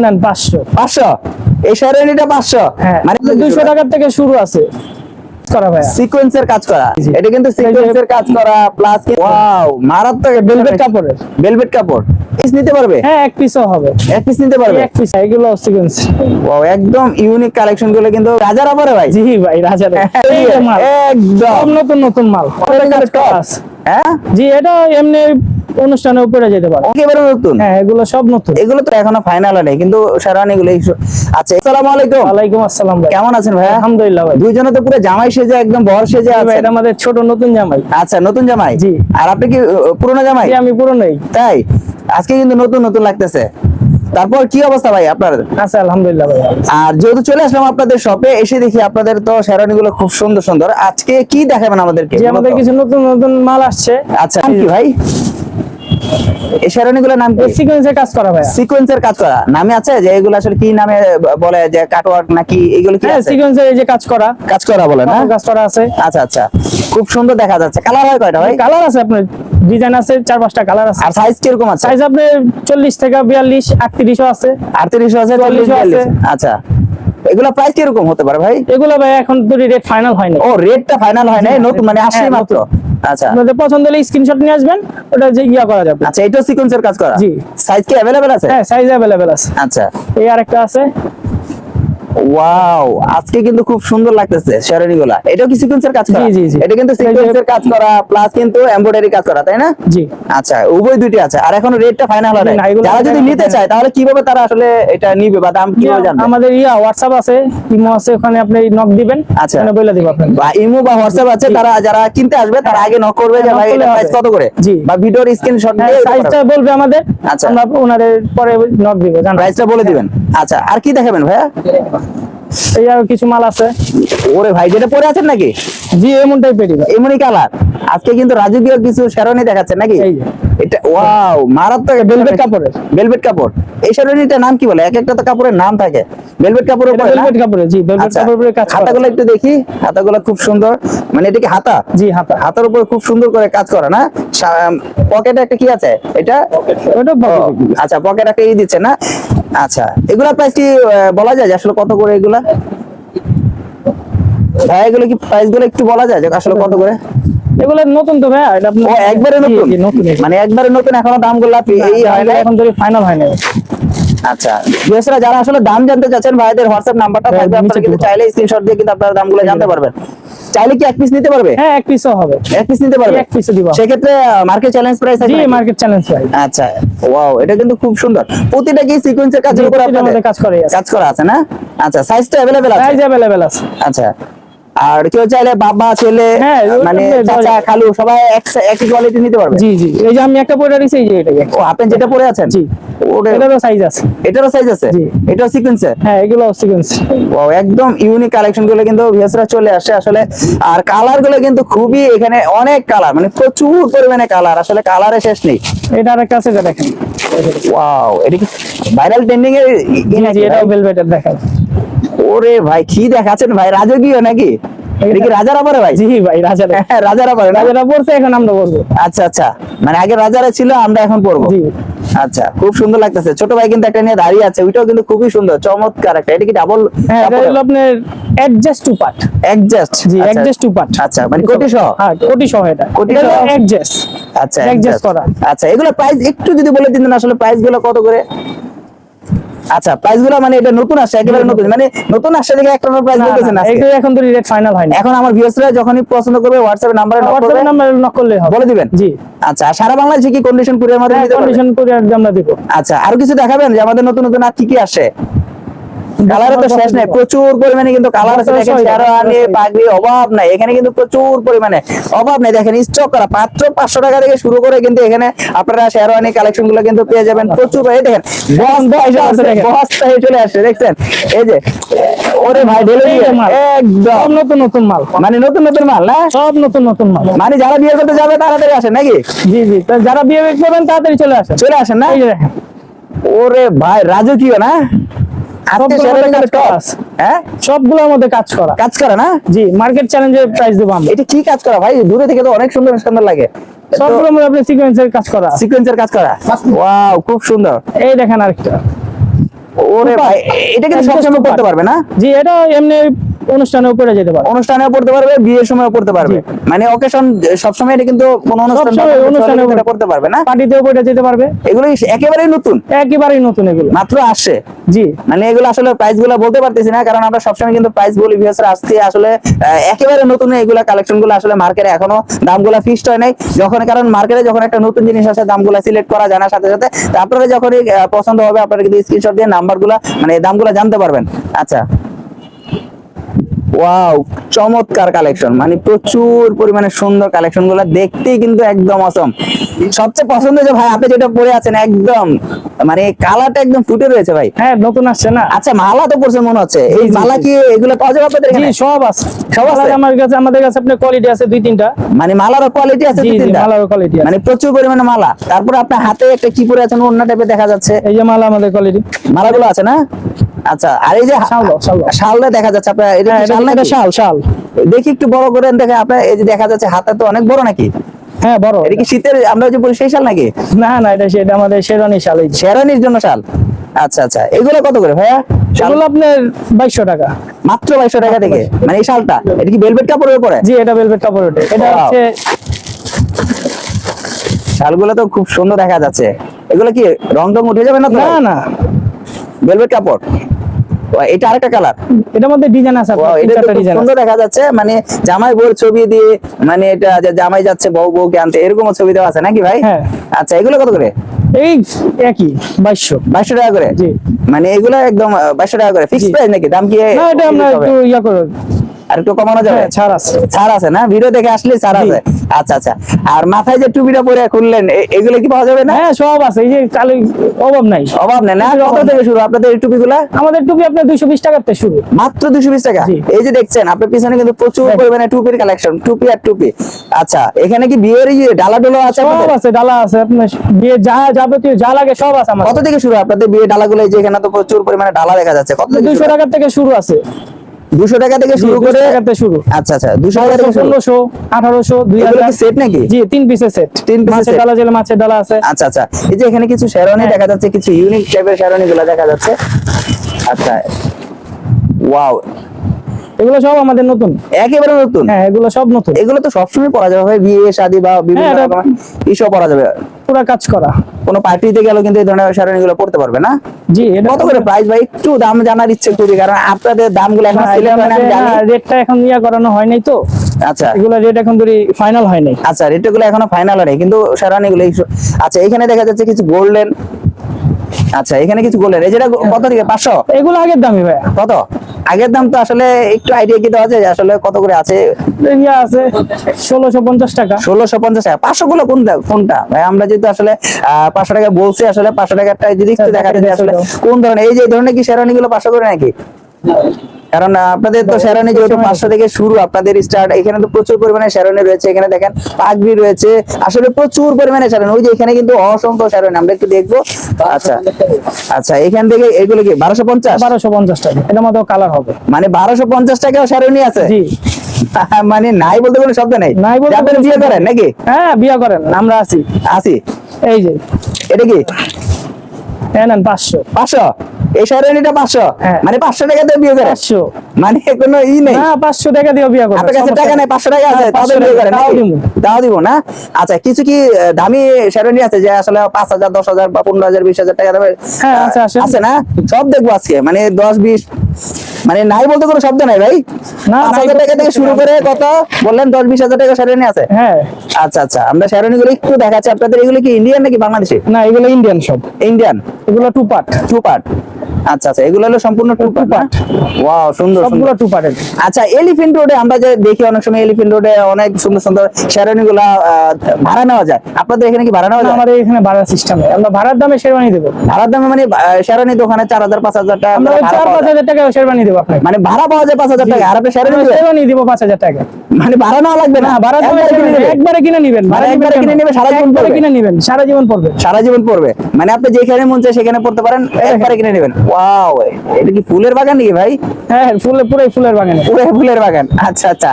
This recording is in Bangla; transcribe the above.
নেন পাঁচশো। পাঁচশো? এই শেরওয়ানিটা পাঁচশো? হ্যাঁ। মানে দুশো টাকার থেকে শুরু আছে। করা ভাইয়া। সিকোয়েন্সের কাজ করা। এটা কিন্তু সিকোয়েন্সের কাজ করা প্লাস ওয়াও মারাত্মক ভেলভেট কাপড়ের। ভেলভেট কাপড়। পিস নিতে পারবে? হ্যাঁ এক পিসও হবে। এক পিস নিতে পারবে? এক পিস এগুলো সিকোয়েন্স ওয়াও একদম ইউনিক কালেকশনগুলো কিন্তু রাজার আবারে ভাই। জি ভাই রাজা এই মাল। একদম। নতুন নতুন মাল। হ্যাঁ? জি এটা এমনি অনুষ্ঠানে উপরে যেতে পারে। একেবারে নতুন? হ্যাঁ এগুলো সব নতুন। এগুলো তো এখনও ফাইনাল নেই কিন্তু শেরওয়ানি গুলো আচ্ছা আসসালামু আলাইকুম। ওয়ালাইকুম আসসালাম ভাই। কেমন আছেন ভাইয়া? আলহামদুলিল্লাহ ভাই। দুইজনে তো পুরো জামাই সেজে একদম বর সেজে আছে এটা আমাদের ছোট নতুন জামাই। আচ্ছা নতুন জামাই? জি। আর আপনি কি পুরনো জামাই? আমি পুরো নেই তাই? আজকে কিন্তু নতুন নতুন লাগতেছে। তারপর কি অবস্থা ভাই আপনার? আচ্ছা আলহামদুলিল্লাহ ভাই। আর যেহেতু চলে আসলাম আপনাদের শপে এসে দেখি আপনাদের তো শেরানি গুলো খুব সুন্দর সুন্দর। আজকে কি দেখাবেন আমাদেরকে? আমাদের কিছু নতুন নতুন মাল আসছে। আচ্ছা কি ভাই? এই শেরানি নাম কি? সিকোয়েন্সে কাজ করা ভাই সিকোয়েন্সের কাজ করা। নামে আছে যে এগুলো আসলে কি নামে বলে যে কাটওয়ার্ক নাকি এগুলো কি হ্যাঁ আছে? সিকোয়েন্সের এই যে কাজ করা। কাজ করা বলে না? কাজ করা আছে। আচ্ছা আচ্ছা। খুব সুন্দর দেখা যাচ্ছে। কালার হয় কয়টা ভাই? কালার আছে আপনার ডিজাইন আছে চার পাঁচটা কালার আছে। আর সাইজ কীরকম আছে? সাইজ আপনার চল্লিশ থেকে বিয়াল্লিশ আটত্রিশও আছে। আটত্রিশ আছে চল্লিশ 40 আছে। আচ্ছা। এগুলা প্রাইস কিরকম হতে পারে ভাই এগুলো ভাই এখন তো রেট ফাইনাল হয়নি ও রেটটা ফাইনাল হয় নাই নতুন মানে আসছে হ্যাঁ, মাত্র আচ্ছা আপনাদের পছন্দ হলে স্ক্রিনশট নিয়ে আসবেন ওটা যে ইয়া করা যাবে আচ্ছা এটাও সিকোয়েন্সের কাজ করা জি। সাইজ কি अवेलेबल আছে হ্যাঁ সাইজ অ্যাভেলেবেল আছে আচ্ছা এই আরেকটা আছে ওয়াও আজকে কিন্তু খুব সুন্দর লাগতেছে শেরওয়ানি গুলা এটাও কি সিকোয়েন্সের কাজ করা? জি, জি। এটা কিন্তু সিকোয়েন্সের কাজ করা প্লাস কিন্তু এমব্রয়ডারি কাজ করা তাই না? জি। আচ্ছা উভয় দুটি আছে। আর এখন রেটটা ফাইনাল হয় যারা যদি নিতে। চায় তাহলে কীভাবে তারা আসলে এটা নিবে বা দাম কীভাবে জানবে? আমাদের ইয়া হোয়াটসঅ্যাপ আছে ইমো আছে ওখানে আপনি নক দিবেন আচ্ছা। ওখানে বলে দিব আপনাকে। বা ইমো বা হোয়াটসঅ্যাপ আছে তারা যারা কিনতে আসবে তারা আগে নক করবে যে হ্যাঁ, ভাই এটা প্রাইস কত করে? জি। বা ভিডিওর স্ক্রিনশট দিয়ে সাইজটা বলবে। আমাদের আচ্ছা। আমরা ওনাদের পরে নক দিব জান প্রাইসটা বলে দিবেন। আচ্ছা আর কি দেখাবেন ভাইয়া? এই আর কিছু মাল আছে। ওরে ভাই যেটা পরে আছেন নাকি? জি এমনটাই পেটি এমনই কালার আজকে কিন্তু রাজু রাজকীয় কিছু শেরওয়ানি দেখাচ্ছে নাকি। এটা ওয়াও মারাত্মক কাপড়ের। ভেলভেট কাপড়। এই শেরওয়ানিটার নাম কি বলে? এক একটা তো কাপড়ের নাম থাকে। ভেলভেট কাপড়ের এটা উপরে ভেলভেট কাপড়ে জি ভেলভেট আচ্ছা কাপড়ের কাজ হাতাগুলো একটু দেখি। হাতাগুলো খুব সুন্দর। মানে এটা কি হাতা? জি হাতা। হাতার উপর খুব সুন্দর করে কাজ করা না? পকেটে একটা কি আছে? এটা? ওটা। আচ্ছা পকেট একটা ই দিচ্ছে না? আচ্ছা এগুলা প্রাইস কি বলা যায় আসলে কত করে এগুলা? ভাই এগুলো কি প্রাইসগুলো একটু বলা যায় যে আসলে কত করে? এগুলো নতুন তো ভাই এটা আপনি ও একবারে জি, নতুন জি, নতুন এগুলো। মানে একবারে নতুন এখনো দাম গুলা এই হয় না এখন ধরে ফাইনাল হয় না আচ্ছা বিশেষরা যারা আসলে দাম জানতে চাচ্ছেন ভাইদের হোয়াটসঅ্যাপ নাম্বারটা হ্যাঁ, থাকবে আপনারা নিচে কিন্তু দেবো। চাইলে স্ক্রিনশট দিয়ে কিন্তু আপনারা দামগুলো জানতে পারবেন চাইলে কি এক পিস নিতে পারবে হ্যাঁ এক পিসও হবে এক পিস নিতে পারবে এক piece ও দিব। সেক্ষেত্রে মার্কেট চ্যালেঞ্জ প্রাইস জি আছে মার্কেট চ্যালেঞ্জ ভাই আচ্ছা ওয়াও এটা কিন্তু খুব সুন্দর প্রতিটা কি সিকোয়েন্সের কাজের জি, উপর প্রতিটা আপনাদের আমাদের কাজ করাই আছে। কাজ করা আছে না আচ্ছা সাইজটা अवेलेबल আছে সাইজ অ্যাভেলেবেল আছে আচ্ছা আর কেউ চাইলে বাবা ছেলে হ্যাঁ, মানে চাচা খালু সবাই একই কোয়ালিটি নিতে পারবে? জি জি এই যে আমি একটা পরে রাখছি এই যে এটা ও আপনি যেটা পরে আছেন? জি এটারও সাইজ আছে। এটারও সাইজ আছে? জি। এটাও সিকোয়েন্সের হ্যাঁ এগুলো সিকোয়েন্স ওয়াও একদম ইউনিক কালেকশনগুলো কিন্তু ভিএসরা চলে আসে আসলে। আর কালারগুলো কিন্তু খুবই এখানে অনেক কালার মানে প্রচুর পরিমাণে কালার আসলে কালারে শেষ নেই। এটা আরেকটা আছে দেখেন। ওয়াও এটা কি ভাইরাল ট্রেন্ডিং জি এটাও ভেলভেটের দেখেন ওরে ভাই কি দেখাচ্ছেন ভাই? রাজকীয় নাকি? এটা কি রাজারা পরে ভাই? জি ভাই রাজার। হ্যাঁ, রাজারা পরে রাজারা পড়ছে এখন আমরা পড়ব আচ্ছা আচ্ছা। মানে আগে রাজারা ছিল আমরা এখন পড়ব জি। আচ্ছা খুব সুন্দর লাগতেছে। ছোট ভাই কিন্তু একটা নিয়ে দাঁড়িয়ে আছে ওইটাও কিন্তু খুবই সুন্দর চমৎকার একটা। এটা কি ডাবল হ্যাঁ এটা হলো আপনার অ্যাডজাস্ট টু পার্ট অ্যাডজাস্ট জি অ্যাডজাস্ট টু পার্ট আচ্ছা মানে কোটি সহ? হ্যাঁ কোটি সহ এটা। কোটি সহ? অ্যাডজাস্ট আচ্ছা Adjust adjust। করা। আচ্ছা এগুলো প্রাইস একটু যদি বলে দিতেন আসলে প্রাইসগুলো কত করে? আচ্ছা প্রাইসগুলো মানে এটা নতুন আসছে একেবারে নতুন। মানে নতুন আসছে দেখে এক একটা প্রাইস বলতেছেন না এটা এখন তো রেট ফাইনাল হয়নি এখন আমার ভিউয়ার্সরা যখনই পছন্দ করবে হোয়াটসঅ্যাপ নাম্বারে নক করবে। হোয়াটসঅ্যাপ নাম্বার নক করলে হবে। বলে দিবেন? জি। আচ্ছা সারা বাংলাদেশে কি কন্ডিশন কুরিয়ার মাধ্যমে হ্যাঁ? কন্ডিশন কুরিয়ার আমরা দিব। আচ্ছা আর কিছু দেখাবেন যে আমাদের নতুন নতুন আর কি কি আসে? তো শেষ নাই প্রচুর পরিমাণে কিন্তু কালার আছে দেখেন শেরওয়ানি পাগড়ি অভাব নাই এখানে কিন্তু প্রচুর পরিমাণে অভাব নাই। দেখেন স্টক করা মাত্র পাঁচশো টাকা থেকে শুরু করে কিন্তু এখানে আপনারা শেরওয়ানি কালেকশনগুলো কিন্তু পেয়ে যাবেন। প্রচুর এই দেখেন দেখেন। বস্তা হয়ে চলে আসছে দেখছেন? এই যে ওরে ভাই ঢেলে। একদম। নতুন নতুন মাল। মানে নতুন নতুন মাল না? সব নতুন নতুন মাল। মানে যারা বিয়ে করতে যাবে তাড়াতাড়ি আসেন নাকি? জি জি যারা বিয়ে করবেন তাড়াতাড়ি চলে আসেন। চলে আসেন না? ওরে ভাই রাজকীয় না? আজকে সবগুলো শেরওয়ানি আমাদেরগুলো কাজ top। করা। আছে। সবগুলোর মধ্যে কাজ করা। কাজ করে না? জি মার্কেট চ্যালেঞ্জের প্রাইস দেবো আমরা। এটা কি কাজ করা? ভাই দূরে থেকে তো অনেক সুন্দর সুন্দর লাগে। সবগুলোর মধ্যে আপনি সিকোয়েন্সের কাজ করা। সিকোয়েন্সের কাজ করা? ওয়াও খুব সুন্দর। এই দেখেন আরেকটা। ওরে. ভাই এটা কিন্তু সবসময় করতে পারবে না? জি এটা এমনি অনুষ্ঠানেও পরে যেতে অনুষ্ঠানেও পড়তে পারবে বিয়ের সময়ও পড়তে পারবে। মানে অকেশন সবসময় এটা কিন্তু কোন অনুষ্ঠান পড়তে পারবে না। পার্টিতেও পরে যেতে পারবে। এগুলো একেবারেই নতুন। একেবারেই নতুন এগুলো। মাত্র আসছে। জি। মানে এগুলো আসলে প্রাইসগুলো বলতে পারতেছি না কারণ আমরা সবসময় কিন্তু প্রাইস বলি আসছে আসলে একেবারে নতুন এগুলা কালেকশনগুলো আসলে মার্কেটে এখনও দামগুলো ফিক্সড হয় নাই। যখন কারণ মার্কেটে যখন একটা নতুন জিনিস আসে দামগুলো সিলেক্ট করা জানার সাথে সাথে আপনারা যখনই পছন্দ হবে আপনারা কিন্তু স্ক্রিনশট দিয়ে নাম্বারগুলা মানে দামগুলো জানতে পারবেন। আচ্ছা। ওয়াও চমৎকার কালেকশন মানে প্রচুর পরিমাণে সুন্দর কালেকশনগুলো দেখতেই কিন্তু একদম অসম সবচেয়ে পছন্দ যে ভাই আপনি যেটা পরে আছেন একদম মানে কালারটা একদম ফুটে রয়েছে ভাই। হ্যাঁ নতুন আসছে না? আচ্ছা মালা তো পড়ছে মনে হচ্ছে। এই মালা কি এগুলো পাওয়া যাবে আপনাদের এখানে? সব আছে। সব আছে? আমার কাছে আমাদের কাছে আপনার কোয়ালিটি আছে দুই তিনটা। মানে মালারও কোয়ালিটি আছে দুই তিনটা? মালার কোয়ালিটি আছে। মানে প্রচুর পরিমাণে মালা। তারপর আপনার হাতে একটা কি পরে আছেন? অন্য টাইপের দেখা যাচ্ছে। এই যে মালা আমাদের কোয়ালিটি মালাগুলো আছে না? আচ্ছা আর এই যে। শালটা দেখা যাচ্ছে আপনার এটা হ্যাঁ এটা শাল নাকি? শাল শাল। দেখি একটু বড় করে দেখে আপনার এই যে দেখা যাচ্ছে হাতে তো অনেক বড় নাকি? হ্যাঁ বড়। এটা কি শীতের আমরা যে বলি সেই শাল নাকি? না না এটা সেটা আমাদের শেরানি শাল শেরানির জন্য শাল? আচ্ছা আচ্ছা এগুলো কত করে ভাইয়া? এগুলো আপনার বাইশশো টাকা। মাত্র বাইশশো টাকা থেকে? মানে এই শালটা? এটা কি ভেলভেট কাপড়ের উপরে? জি এটা ভেলভেট কাপড় ওঠে এটা. হচ্ছে শালগুলো তো খুব সুন্দর দেখা যাচ্ছে। এগুলো কি রং টং উঠে যাবে না তো? না না। ভেলভেট কাপড়? এটা আরেকটা কালার এটার মধ্যে ডিজাইন আছে এটা সুন্দর দেখা যাচ্ছে মানে জামাই বউর ছবি দিয়ে মানে এটা যে জামাই যাচ্ছে বউ বউকে আনতে এরকম ছবি দেওয়া আছে নাকি ভাই? হ্যাঁ। আচ্ছা এগুলো কত করে? এই একই বাইশশো। বাইশশো টাকা করে? জি। মানে এগুলো একদম বাইশশো টাকা করে। ফিক্স প্রাইস নাকি? দাম কি না এটা আমরা একটু ইয়া করে। আর একটু কমানো যাবে? ছাড় আছে। ছাড় আছে না? ভিডিও দেখে আসলে ছাড় আছে। আচ্ছা আচ্ছা। আর মাথায় যে টুপিটা পরে খুললেন এগুলো কি পাওয়া যাবে না? হ্যাঁ সব আছে। এই যে কালি অভাব নাই। অভাব নেই না? কত থেকে শুরু? আপনাদের এই টুপিগুলা? আমাদের টুপি আপনার দুইশো বিশ থেকে শুরু। মাত্র দুশো বিশ টাকা? এই যে দেখছেন আপনার পিছনে কিন্তু প্রচুর হ্যাঁ। পরিমাণে টুপির কালেকশন টুপি আর টুপি। আচ্ছা এখানে কি বিয়ের ইয়ে ডালা ডোলা আছে সব আছে ডালা আছে। আপনার বিয়ে যা যাবতীয় যা লাগে সব আছে আমাদের। কত থেকে শুরু? আপনাদের বিয়ে ডালাগুলো এই যে এখানে তো প্রচুর পরিমাণে ডালা দেখা যাচ্ছে। কত থেকে দুইশো টাকার থেকে শুরু আছে। দুশো টাকা থেকে শুরু করে টাকার শুরু। আচ্ছা আচ্ছা দুশো টাকা থেকে শুরু। ষোলোশো আঠারোশো দুই হাজার কি সেট নাকি? জি তিন পিসের সেট তিন পিসের মাছের ডালা জেলে মাছের ডালা আছে। আচ্ছা আচ্ছা এই যে এখানে কিছু শেরওয়ানি হ্যাঁ। দেখা যাচ্ছে কিছু ইউনিক টাইপের শেরওয়ানি গুলো দেখা যাচ্ছে। আচ্ছা ওয়াও এগুলো সব আমাদের নতুন। একেবারে নতুন? হ্যাঁ এগুলো সব নতুন। এগুলো তো সবসময় পরা যাবে ভাই বিয়ে শাদী বা বিভিন্ন হ্যাঁ, রকমের ইসব পরা যাবে। পুরো কাজ করা। কোনো পার্টিতে গেলেও কিন্তু এই ধরনের শেরওয়ানি গুলো পড়তে পারবে না? জি এটা কত করে প্রাইস ভাই? একটু দাম জানার ইচ্ছে খুবই কারণ আপনাদের দামগুলো এখন সিলেক্ট হয় না আমি জানি। রেটটা এখন ইয়া করানো হয় নাই তো। আচ্ছা। এগুলো রেট এখন ধরি ফাইনাল হয় নাই আচ্ছা রেটগুলো এখনও ফাইনাল হয় কিন্তু শেরওয়ানি গুলো আচ্ছা এখানে দেখা যাচ্ছে কিছু গোল্ডেন আচ্ছা এখানে কিছু গোল্ডেন এই যেটা কত থেকে? পাঁচশো? এগুলো আগের দামি ভাই কত? আগের দাম তো আসলে একটু আইডিয়া কি দেওয়া যায়? যে আসলে কত করে আছে? ইয়া আছে ষোলোশো পঞ্চাশ টাকা। ষোলোশো পঞ্চাশ টাকা। পাঁচশো গুলো কোন কোনটা? ভাই আমরা যেহেতু আসলে আহ, পাঁচশো টাকা বলছি আসলে পাঁচশো টাকাটা যদি একটু দেখা যায় আসলে কোন ধরনের এই যে ধরনের কি শেরানি গুলো পাঁচশো করে নাকি? কারণ আপনাদের তো শেরানি যেহেতু পাঁচশো থেকে শুরু আপনাদের স্টার্ট এখানে তো প্রচুর পরিমাণে শেরানি রয়েছে এখানে দেখেন পাগড়ি রয়েছে আসলে প্রচুর পরিমাণে শেরানি ওই যে এখানে কিন্তু অসংখ্য শেরানি আমরা একটু দেখব। আচ্ছা আচ্ছা এখান থেকে এগুলো কি বারোশো পঞ্চাশ? বারোশো পঞ্চাশ টাকা এটার মধ্যেও কালার হবে। মানে বারোশো পঞ্চাশ টাকাও শেরানি আছে? জি। মানে নাই বলতে কোনো শব্দ নেই? নাই বলতে আপনারা কোনো বিয়ে করেন নাকি? হ্যাঁ বিয়ে করেন। আমরা আছি। আসি এই যে। এটা কি? হ্যাঁ নেন পাঁচশো। পাঁচশো? এই পাঁচশো। হ্যাঁ। মানে পাঁচশো টাকা দিয়ে বিয়ে করে। পাঁচশো। মানে কোনো ই নেই। না পাঁচশো টাকা দিয়ে বিয়া আপনার কাছে টাকা নেই। পাঁচশো টাকা আছে হ্যাঁ, তাও 500 বিয়ে টাকা, তাও? দিবো। না? আচ্ছা কিছু কি দামি আছে যে আসলে পাঁচ হাজার দশ হাজার বা পনেরো হাজার বিশ হাজার টাকা দামের? হ্যাঁ, আছে, না? সব দেখব আজকে। মানে দশ বিশ মানে নাই বলতে কোনো শব্দ নাই ভাই? না, পাঁচ হাজার টাকা থেকে শুরু করে কত? বললেন দশ বিশ হাজার টাকা শাড়ি আছে। হ্যাঁ। আচ্ছা আচ্ছা আমরা শাড়ি গুলো একটু দেখাচ্ছি আপনাদের। এগুলো কি ইন্ডিয়ান নাকি বাংলাদেশি? না এগুলো ইন্ডিয়ান সব। ইন্ডিয়ান এগুলো টু পার্ট টু পার্ট আচ্ছা আচ্ছা এগুলো হলো সম্পূর্ণ টু পার্ট ওয়াও সুন্দর টু পার্টের আচ্ছা রোডে আমরা যে দেখি অনেক সময় রোডে অনেক সুন্দর সুন্দর শেরানি গুলা ভাড়া নেওয়া যায়। আপনাদের এখানে কি ভাড়া নেওয়া যায়? আমাদের এখানে ভাড়ার সিস্টেম আমরা ভাড়ার দামে দেবো। ভাড়ার দামে মানে শেরানি দোকানে টাকা আমরা ভাড়া দেবো আপনাকে। মানে ভাড়া পাওয়া যায় পাঁচ হাজার টাকা আর আপনি? শেরবানি দিব পাঁচ হাজার টাকা মানে ভাড়া নেওয়া লাগবে না? দামে একবারে কিনে নেবেন। মানে ভাড়া একবারে কিনে কেন? নেবে, সারা জীবন পড়বে। কিনে নেবেন সারা জীবন পড়বে। সারা জীবন পড়বে। মানে আপনি যেখানে মন চায় সেখানে পড়তে পারেন একবারে কিনে নেবেন। ওয়াও এটা কি ফুলের বাগান নাকি ভাই? হ্যাঁ ফুলে পুরো ফুলের বাগান। পুরো ফুলের বাগান। আচ্ছা আচ্ছা।